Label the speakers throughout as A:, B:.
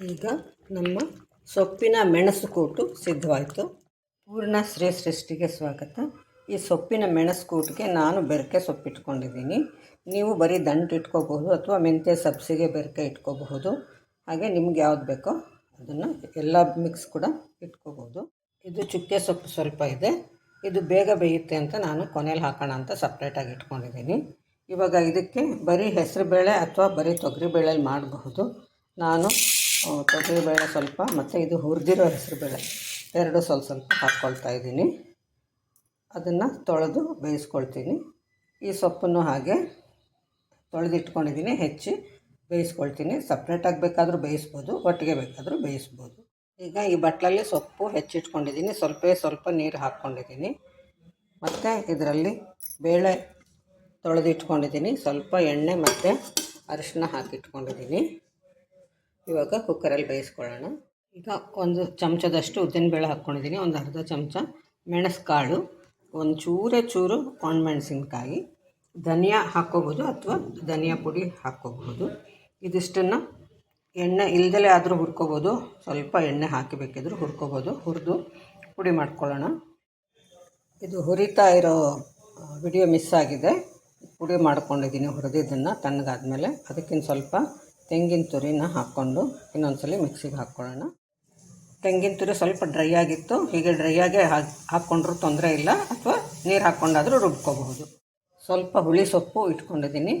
A: ಈಗ ನಮ್ಮ ಸೊಪ್ಪಿನ ಮೆಣಸು ಕೂಟು ಸಿದ್ಧವಾಯಿತು. ಪೂರ್ಣ ಶ್ರೀ ಸೃಷ್ಟಿಗೆ ಸ್ವಾಗತ. ಈ ಸೊಪ್ಪಿನ ಮೆಣಸು ಕೂಟಿಗೆ ನಾನು ಬೆರಕೆ ಸೊಪ್ಪು ಇಟ್ಕೊಂಡಿದ್ದೀನಿ ನೀವು ಬರೀ ದಂಟು ಇಟ್ಕೋಬಹುದು ಅಥವಾ ಮೆಂತ್ಯ ಸಬ್ಸಿಗೆ ಬೆರಕೆ ಇಟ್ಕೋಬಹುದು. ಹಾಗೆ ನಿಮ್ಗೆ ಯಾವ್ದು ಬೇಕೋ ಅದನ್ನು ಎಲ್ಲ ಮಿಕ್ಸ್ ಕೂಡ ಇಟ್ಕೋಬಹುದು. ಇದು ಚುಕ್ಕೆ ಸೊಪ್ಪು ಸ್ವಲ್ಪ ಇದೆ. ಇದು ಬೇಗ ಬೇಯುತ್ತೆ ಅಂತ ನಾನು ಕೊನೆಯಲ್ಲಿ ಹಾಕೋಣ ಅಂತ ಸಪ್ರೇಟಾಗಿ ಇಟ್ಕೊಂಡಿದ್ದೀನಿ. ಇವಾಗ ಇದಕ್ಕೆ ಬರೀ ಹೆಸರುಬೇಳೆ ಅಥವಾ ಬರೀ ತೊಗರಿಬೇಳೆಲಿ ಮಾಡಬಹುದು. ನಾನು ತೊಗರಿಬೇಳೆ ಸ್ವಲ್ಪ, ಮತ್ತು ಇದು ಹುರಿದಿರೋ ಹೆಸರುಬೇಳೆ ಎರಡು ಸ್ವಲ್ಪ ಸ್ವಲ್ಪ ಹಾಕ್ಕೊಳ್ತಾ ಇದ್ದೀನಿ. ಅದನ್ನು ತೊಳೆದು ಬೇಯಿಸ್ಕೊಳ್ತೀನಿ. ಈ ಸೊಪ್ಪನ್ನು ಹಾಗೆ ತೊಳೆದಿಟ್ಕೊಂಡಿದ್ದೀನಿ, ಹೆಚ್ಚಿ ಬೇಯಿಸ್ಕೊಳ್ತೀನಿ. ಸಪ್ರೇಟಾಗಿ ಬೇಕಾದರೂ ಬೇಯಿಸ್ಬೋದು, ಒಟ್ಟಿಗೆ ಬೇಕಾದರೂ ಬೇಯಿಸ್ಬೋದು. ಈಗ ಈ ಬಟ್ಲಲ್ಲಿ ಸೊಪ್ಪು ಹೆಚ್ಚಿಟ್ಕೊಂಡಿದ್ದೀನಿ, ಸ್ವಲ್ಪ ಸ್ವಲ್ಪ ನೀರು ಹಾಕ್ಕೊಂಡಿದ್ದೀನಿ. ಮತ್ತು ಇದರಲ್ಲಿ ಬೇಳೆ ತೊಳೆದಿಟ್ಕೊಂಡಿದ್ದೀನಿ, ಸ್ವಲ್ಪ ಎಣ್ಣೆ ಮತ್ತು ಅರಿಶಿನ ಹಾಕಿಟ್ಕೊಂಡಿದ್ದೀನಿ. ಇವಾಗ ಕುಕ್ಕರಲ್ಲಿ ಬೇಯಿಸ್ಕೊಳ್ಳೋಣ. ಈಗ ಒಂದು ಚಮಚದಷ್ಟು ಉದ್ದಿನಬೇಳೆ ಹಾಕ್ಕೊಂಡಿದ್ದೀನಿ. ಒಂದು ಅರ್ಧ ಚಮಚ ಮೆಣಸುಕಾಳು, ಒಂದು ಚೂರೇ ಚೂರು ಒಣಮೆಣಸಿನ್ಕಾಯಿ, ಧನಿಯಾ ಹಾಕ್ಕೋಬೋದು ಅಥವಾ ಧನಿಯಾ ಪುಡಿ ಹಾಕ್ಕೋಬಹುದು ಇದಿಷ್ಟನ್ನು ಎಣ್ಣೆ ಇಲ್ದಲೇ ಆದರೂ ಹುರ್ಕೋಬೋದು. ಸ್ವಲ್ಪ ಎಣ್ಣೆ ಹಾಕಿ ಬೇಕಿದ್ರೂ ಹುರ್ಕೋಬೋದು. ಹುರಿದು ಪುಡಿ ಮಾಡ್ಕೊಳ್ಳೋಣ. ಇದು ಹುರಿತಾ ಇರೋ ವಿಡಿಯೋ ಮಿಸ್ ಆಗಿದೆ. ಪುಡಿ ಮಾಡ್ಕೊಂಡಿದ್ದೀನಿ ಹುರಿದಿದ್ದನ್ನು ತಣ್ಣಗಾದ್ಮೇಲೆ. ಅದಕ್ಕಿಂತ ಸ್ವಲ್ಪ ತೆಂಗಿನ ತುರಿನ ಹಾಕ್ಕೊಂಡು ಇನ್ನೊಂದು ಸಲ ಮಿಕ್ಸಿಗೆ ಹಾಕ್ಕೊಳ್ಳೋಣ. ತೆಂಗಿನ ತುರಿ ಸ್ವಲ್ಪ ಡ್ರೈ ಆಗಿತ್ತು. ಹೀಗೆ ಡ್ರೈ ಆಗೇ ಹಾಕಿ, ಹಾಕ್ಕೊಂಡ್ರೂ ತೊಂದರೆ ಇಲ್ಲ. ಅಥವಾ ನೀರು ಹಾಕ್ಕೊಂಡಾದರೂ ರುಬ್ಕೋಬಹುದು. ಸ್ವಲ್ಪ ಹುಳಿ ಸೊಪ್ಪು ಇಟ್ಕೊಂಡಿದ್ದೀನಿ.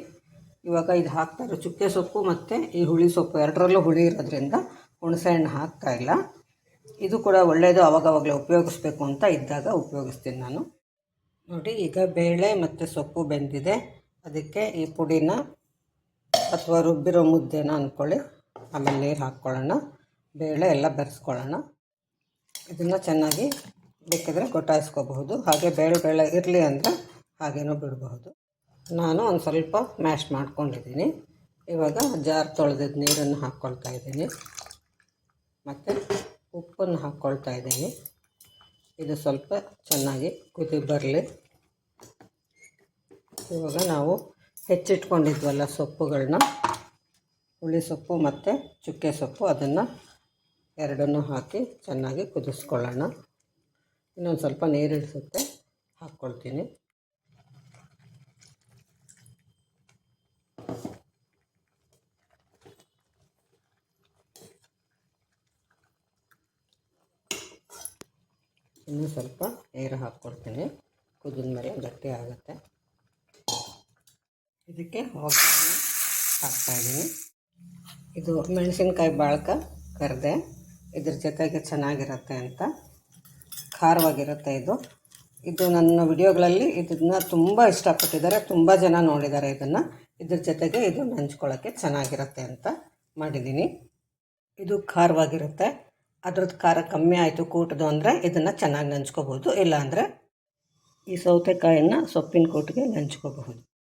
A: ಇವಾಗ ಇದು ಹಾಕ್ತಾ ಇರೋ ಚುಕ್ಕೆ ಸೊಪ್ಪು ಮತ್ತು ಈ ಹುಳಿ ಸೊಪ್ಪು ಎರಡರಲ್ಲೂ ಹುಳಿ ಇರೋದ್ರಿಂದ ಹುಣಸೆ ಹಣ್ಣು ಹಾಕ್ತಾ ಇಲ್ಲ. ಇದು ಕೂಡ ಒಳ್ಳೆಯದು ಅವಾಗವಾಗಲೇ ಉಪಯೋಗಿಸ್ಬೇಕು ಅಂತ ಇದ್ದಾಗ ಉಪಯೋಗಿಸ್ತೀನಿ ನಾನು. ನೋಡಿ, ಈಗ ಬೇಳೆ ಮತ್ತು ಸೊಪ್ಪು ಬೆಂದಿದೆ. ಅದಕ್ಕೆ ಈ ಪುಡಿನ ಅಥವಾ ರುಬ್ಬಿರೋ ಮುದ್ದೆನ ಅಂದ್ಕೊಳ್ಳಿ. ಆಮೇಲೆ ನೀರು ಹಾಕ್ಕೊಳ್ಳೋಣ. ಬೇಳೆ ಎಲ್ಲ ಬೆರೆಸ್ಕೊಳ್ಳೋಣ. ಇದನ್ನು ಚೆನ್ನಾಗಿ ಬೇಕಿದ್ರೆ ಗೊಟ್ಟಾಯಿಸ್ಕೋಬಹುದು ಹಾಗೆ ಬೇಳೆ ಬೇಳೆ ಇರಲಿ ಅಂದರೆ ಹಾಗೇನೂ ಬಿಡಬಹುದು. ನಾನು ಒಂದು ಸ್ವಲ್ಪ ಮ್ಯಾಶ್ ಮಾಡ್ಕೊಂಡಿದ್ದೀನಿ. ಇವಾಗ ಜಾರ್ ತೊಳೆದಿದ್ದ ನೀರನ್ನು ಹಾಕ್ಕೊಳ್ತಾ ಇದ್ದೀನಿ. ಮತ್ತು ಉಪ್ಪನ್ನು ಹಾಕ್ಕೊಳ್ತಾ ಇದ್ದೀನಿ. ಇದು ಸ್ವಲ್ಪ ಚೆನ್ನಾಗಿ ಕುದಿ ಬರಲಿ. ಇವಾಗ ನಾವು ಹೆಚ್ಚಿಟ್ಕೊಂಡಿದ್ವಲ್ಲ ಸೊಪ್ಪುಗಳನ್ನ ಹುಳಿ ಸೊಪ್ಪು ಮತ್ತು ಚುಕ್ಕೆ ಸೊಪ್ಪು, ಅದನ್ನು ಎರಡನ್ನೂ ಹಾಕಿ ಚೆನ್ನಾಗಿ ಕುದಿಸ್ಕೊಳ್ಳೋಣ. ಇನ್ನೊಂದು ಸ್ವಲ್ಪ ನೀರಿಳಿಸುತ್ತೆ ಹಾಕ್ಕೊಳ್ತೀನಿ. ಇನ್ನೂ ಸ್ವಲ್ಪ ನೀರು ಹಾಕ್ಕೊಡ್ತೀನಿ ಕುದಿದ ಮೇಲೆ ಗಟ್ಟಿ ಆಗುತ್ತೆ. ಇದಕ್ಕೆ ಒಗ್ಗರಣೆ ಹಾಕ್ತಾಯಿದ್ದೀನಿ ಇದು ಮೆಣಸಿನ್ಕಾಯಿ ಬಾಳ್ಕ ಕರೆದೆ. ಇದ್ರ ಜೊತೆಗೆ ಚೆನ್ನಾಗಿರುತ್ತೆ ಅಂತ. ಖಾರವಾಗಿರುತ್ತೆ ಇದು. ಇದು ನನ್ನ ವಿಡಿಯೋಗಳಲ್ಲಿ ಇದನ್ನ ತುಂಬ ಇಷ್ಟಪಟ್ಟಿದ್ದಾರೆ. ತುಂಬ ಜನ ನೋಡಿದ್ದಾರೆ ಇದನ್ನು. ಇದ್ರ ಜೊತೆಗೆ ಇದು ನೆಂಚ್ಕೊಳ್ಳೋಕ್ಕೆ ಚೆನ್ನಾಗಿರುತ್ತೆ ಅಂತ ಮಾಡಿದ್ದೀನಿ. ಇದು ಖಾರವಾಗಿರುತ್ತೆ. ಅದ್ರದ್ದು ಖಾರ ಕಮ್ಮಿ ಆಯಿತು ಕೂಟದು ಅಂದರೆ ಇದನ್ನು ಚೆನ್ನಾಗಿ ನೆಂಚ್ಕೋಬೋದು. ಇಲ್ಲಾಂದರೆ ಈ ಸೌತೆಕಾಯಿಯನ್ನು ಸೊಪ್ಪಿನ ಕೂಟಿಗೆ ನೆಂಚ್ಕೋಬಹುದು.